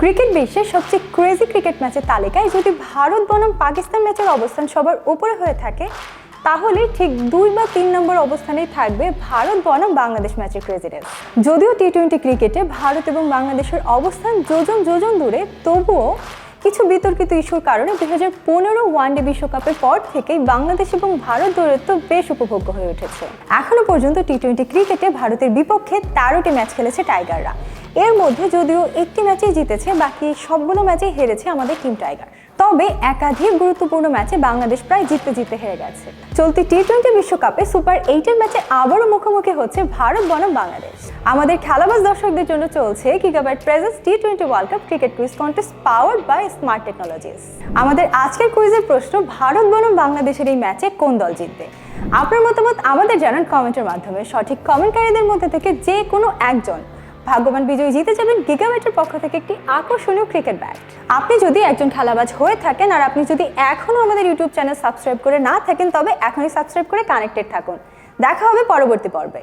Cricket বিশ্বের সবচেয়ে crazy cricket ম্যাচের তালিকায় যদি ভারত বনাম পাকিস্তান ম্যাচের অবস্থান সবার উপরে হয়ে থাকে, তাহলে ঠিক দুই বা তিন নম্বর অবস্থানেই থাকবে ভারত বনাম বাংলাদেশ ম্যাচের ক্রেজিনেস যদিও টি টোয়েন্টি ক্রিকেটে ভারত এবং বাংলাদেশের অবস্থান যোজন যোজন দূরে, তবুও কিছু বিতর্কিত ইস্যুর কারণে দুই হাজার পনেরো ওয়ানডে বিশ্বকাপের পর থেকেই বাংলাদেশ এবং ভারত দূরত্ব বেশ উপভোগ্য হয়ে উঠেছে। এখনও পর্যন্ত টি টোয়েন্টি ক্রিকেটে ভারতের বিপক্ষে তেরোটি ম্যাচ খেলেছে টাইগাররা এর মধ্যে যদিও একটি ম্যাচেই জিতেছে, বাকি সবগুলো ম্যাচেই হেরেছে আমাদের টিম টাইগার। তবে একাধিক গুরুত্বপূর্ণ ম্যাচে বাংলাদেশ প্রায় জিততে জিততে হেরে গেছে। চলতি টি টোয়েন্টি বিশ্বকাপে সুপার এইটের ম্যাচে আবারও মুখোমুখি হচ্ছে ভারত, বনাম বাংলাদেশ। আমাদের খেলাবাজ দর্শকদের জন্য চলছে gigabyte presents T twenty world cup cricket quiz contest powered by smart technologies আমাদের আজকের কুইজের প্রশ্ন, ভারত, বনাম বাংলাদেশের এই ম্যাচে কোন দল জিতবে? আপনার মতামত আমাদের জানান কমেন্টের মাধ্যমে। সঠিক কমেন্টকারীদের মধ্যে থেকে যে কোনো একজন ভাগ্যবান বিজয়ী জিতে যাবেন গিগাবাইটের পক্ষ থেকে একটি আকর্ষণীয় ক্রিকেট ব্যাট আপনি যদি একজন খেলাবাজ হয়ে থাকেন আর আপনি যদি এখনও আমাদের ইউটিউব চ্যানেল সাবস্ক্রাইব করে না থাকেন, তবে এখনই সাবস্ক্রাইব করে কানেক্টেড থাকুন। দেখা হবে পরবর্তী পর্বে।